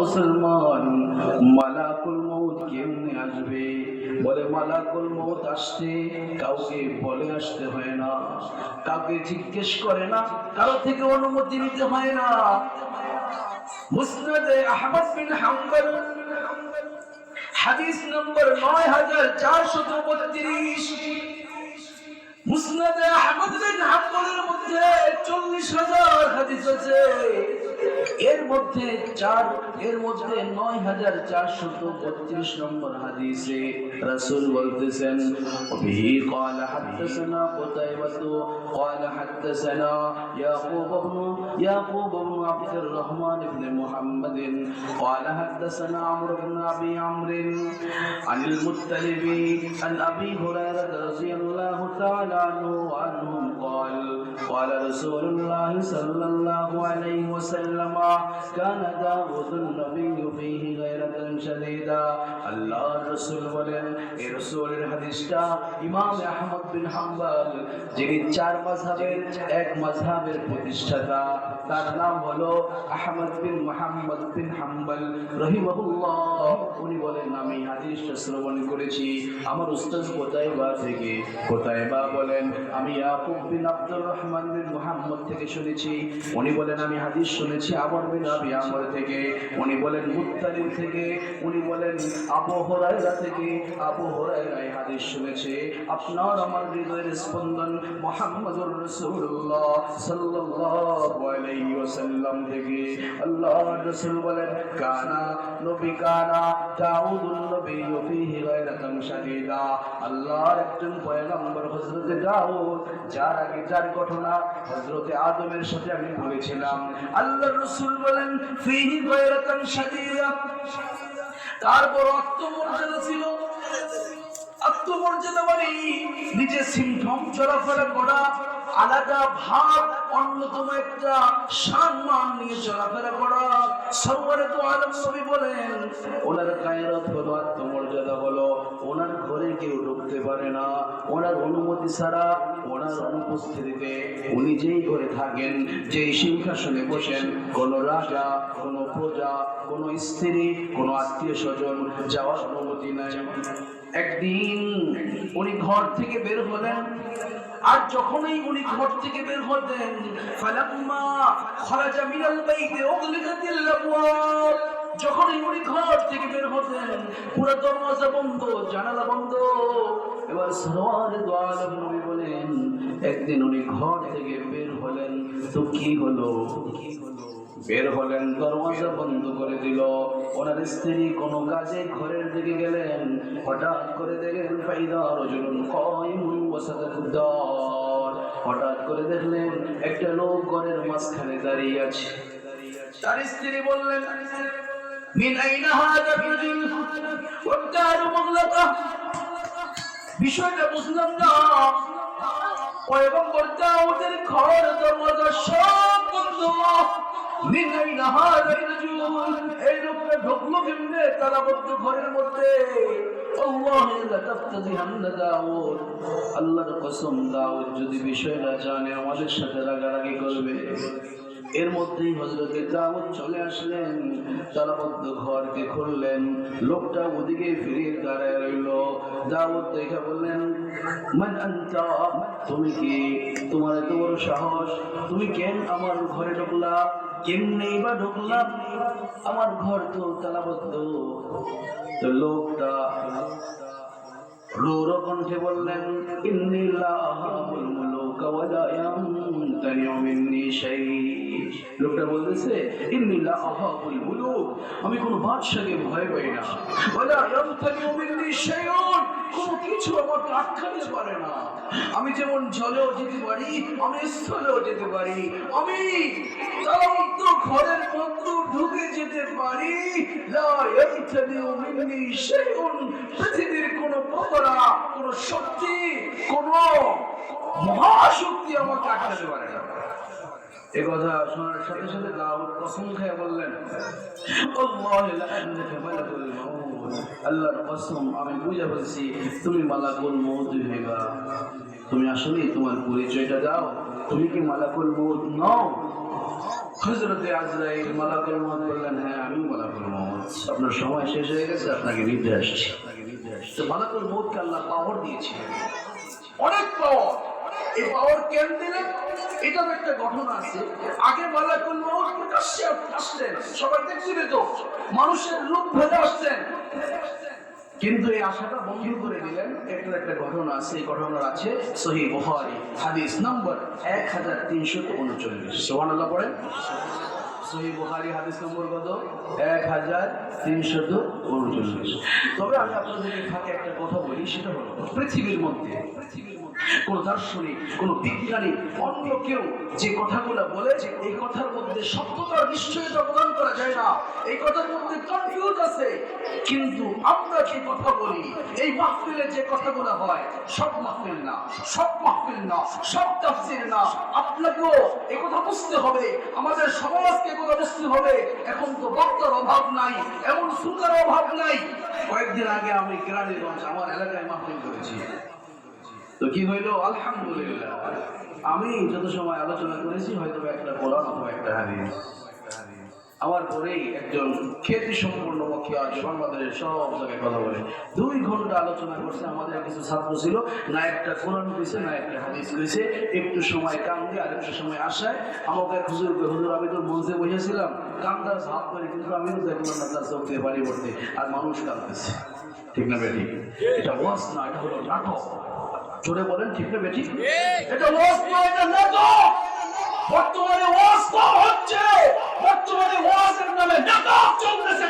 মুসলমান, মালাকুল মৌত কেমনে আসবে? বলে, মালাকুল মৌত আসতে কাউকে বলে আসতে হয় না। কাউকে জিজ্ঞেস করে না, কারও থেকে অনুমতি নিতে হয় না। মুসনাদে আহমদ বিন হাম্বল, হাদিস নম্বর নয় হাজার চারশত বত্রিশ। মুসনাদে আহমদ বিন হাম্বলের মধ্যে চল্লিশ হাজার হাদিস এর মধ্যে চার এর মধ্যে নয় হাজার চারশত বত্রিশ নম্বর হাদিসে রাসূল বলতেছেন বিহি قال حدثنا قتيبة قال حدثنا يعقوب بن يعقوب بن عبد الرحمن بن محمد قال حدثنا عمرو بن ابي عمرو عن المطلب عن ابي هريره رضي الله تعالى عنه وعنهم قال قال رسول الله صلى الله عليه وسلم كان داود النبي فيه غيرة شديدة الله الرسول বলেন এই রসুলের হাদিসটা ইমাম আহমদ বিন হাম্বল যিনি চার মাযহাবের এক মাযহাবের প্রতিষ্ঠাতা তার নাম হলো আহমদ বিন মুহাম্মদ বিন হাম্বল রহিমাহুল্লাহ উনি বলেন আমি হাদিসটা শ্রবণ করেছি আমার উস্তাদ কোতাইবা থেকে কোতাইবা বলেন আমি ইয়াকুব বিন আব্দুর রহমান বিন মুহাম্মদ থেকে শুনেছি। উনি বলেন, আমি হাদিস শুনেছি আমর বিন আবি আমর থেকে। উনি বলেন মুত্তালিব থেকে। উনি বলেন, আবু হুরায়রা থেকে। আবু হুরায়রা এই হাদিস শুনেছে। আপনার আমার হৃদয়ের স্পন্দন মুহাম্মদুর রাসূলুল্লাহ সাল্লাল্লাহু আলাইহি ওয়াসাল্লাম থেকে। আল্লাহর রাসূল বলেন, কানা নবী কানা দাউদুল নবী ফীহি গায়রাতান শাদীদা। আল্লাহর একজন পয়গম্বর হযরত দাউদ, যার আগে যার আদমের সাথে আমি বলেছিলাম আল্লাহর রাসূল বলেন আত্মমর্যাদা ছিল? মানে আলাদা ভাব, অন্যতম একটা সম্মান নিয়ে চলাফেরা করা। তো বলেন, ওনার হলো আত্মমর্যাদা হলো, ওনার ঘরে কেউ ঢুকতে পারে না। ওনার অনুমতি ছাড়া ওনার অনুপস্থিতিতে উনি যেই ঘরে থাকেন, যেই সিংহাসনে বসেন, কোন রাজা, কোন প্রজা, কোন স্ত্রী, কোন আত্মীয় স্বজন যাওয়ার অনুমতি নাই। একদিন উনি ঘর থেকে বের হলেন, আর যখনই উনি ঘর থেকে বের হতেন ফালাম্মা খরাজা মিনাল বাইতে উগলিকাতিল আবওয়াব যখনই উনি ঘর থেকে বের হতেন, পুরো দরওয়াজা বন্ধ, জানালা বন্ধ। এবার সরওয়ারে দো নবী বলেন, একদিন উনি ঘর থেকে বের হলেন, তো কি হলো? কি হলো বের হলেন, দরওয়াজা বন্ধ করে দিল। ওনার স্ত্রী কোনো কাজে ঘরের দিকে গেলেন। হঠাৎ করে দেখলেন, ফাইদা রজুলুন কায়িমুন ওয়াসাদাদ হঠাৎ করে দেখলেন, একটা লোক ঘরের মাঝখানে দাঁড়িয়ে আছে। তার স্ত্রী বললেন মিন আইনা হাদা রাজুল ওয়াদার মুগলাকা বিষয়টা বুঝলাম না। এবং পয়গম্বর দাউদের ঘর, দরওয়াজা সব বন্ধ। এই লোকটা ঢুকলো কেমনে? তালাবদ্ধ ঘরের মধ্যে। আল্লাহর কসম, দাউদ যদি বিষয়টা জানে, আমাদের সাথে রাগারাগি করবে। এর মধ্যেই হজরতে দাউদ চলে আসলেন। তালাবদ্ধ ঘরকে খুললেন। লোকটা ওদিকে ফিরে দাঁড়ায় রইল। দাউদ দেখে বললেন তুমি কি? তোমার এত বড় সাহস? তুমি কেন আমার ঘরে ঢুকলা? কেমনেই বা ঢুকলাম আমার ঘর তো তালাবদ্ধ তো লোকটা রুর কণ্ঠে বললেন আমি কোনো বাদশাকে ভয় পাই না। কোনো কিছু আমাকে পারে না। আমি যেমন জলেও যেতে পারি, আমি স্থলেও যেতে পারি, আমি ঘরের মধ্যে ঢুকে যেতে পারি। পৃথিবীর কোনো প্রতরা কোন শক্তি, কোন মহাশক্তি আমাকে আটকাতে পারে না এ কথা শোনার সাথে সাথে দাউদ কসম খেয়ে বললেন আল্লাহর কসম, আমি বুঝে বলছি তুমি মালাকুল মউত হইবা তুমি আসলে তোমার পরিচয়টা দাও। তুমি কি মালাকুল মউত নও? হজরতে আজরাইল মালাকুল মত বললেন হ্যাঁ আমি মালাকুল মত আপনার সময় শেষ হয়ে গেছে, আপনাকে নিতে আসছি। মালাকুল মতকে আল্লাহ পাওয়ার দিয়েছে অনেক পাওয়ার। এই পাওয়ার কেন দিলেন এটার একটা ঘটনা আছে। আগে মালাকুল মত প্রকাশ্যে আসতেন সবাই দেখছিবে তো মানুষের রূপ ধরে আসছেন কিন্তু এই আশাটা বন্ধ করে দিলেন। একটা একটা ঘটনা আছে, এই ঘটনা আছে সহি বুখারী, হাদিস নম্বর এক হাজার তিনশো উনচল্লিশ। সোহান আল্লাহ পড়েন। সহি বুখারী, হাদিস নম্বর কত? এক হাজার তিনশত উনচল্লিশ। তবে আমি আপনাদের ফাঁকে একটা কথা বলি, সেটা হলো পৃথিবীর মধ্যে পৃথিবীর কোন দার্শনিক, কোন বিজ্ঞানী, অন্য কেউ যে কথাগুলো বলেছে এই কথার মধ্যে সত্যতার নিশ্চয়তা প্রদান করা যায় না। এই কথার মধ্যে কনফিউজ আছে। কিন্তু আমরা যে কথা বলি, এই মাহফিলে যে কথাগুলো হয়, সব মাহফিল না, সব মাহফিল না, সব তাফসির না। আপনাকেও এই কথা বুঝতে হবে। আমাদের সমাজকে কথা বুঝতে হবে। এখন তো বক্তার অভাব নাই, এমন সুন্দর অভাব নাই। কয়েকদিন আগে আমি কেরানীগঞ্জ, আমার এলাকায় মাহফিল করেছি। তো কি হইল? আলহামদুলিল্লাহ। আমি যত সময় আলোচনা করেছি হয়তো একটা কোরআন অথবা একটা হাদিস। আমার পরেই একজন খ্যাতি সম্পূর্ণ আছে বাংলাদেশের সব জায়গায় কথা বলে। দুই ঘণ্টা আলোচনা করছে, আমাদের কিছু ছাত্র ছিল, না একটা কোরআন কইছে, না একটা হাদিস কইছে। একটু সময় কান্দে, আর একটু সময় আসায় আমাকে হুজুর হুজুর, আমি তো মঞ্চে বসেছিলাম। কান্দার হাত করে কিন্তু আমিও দেখলাম না, তার চোখ দিয়ে বাড়ি পড়তে আর মানুষ কাঁদতেছে। ঠিক না, বেটি? এটা ওয়াজ না, এটা হলো নাটক। জোরে বলেন ঠিক না বেঠিক? এটা ওয়াজ না এটা নাটক বর্তমানে ওয়াজ হচ্ছে বর্তমানে ওয়াজের নামে নাটক চলতেছে।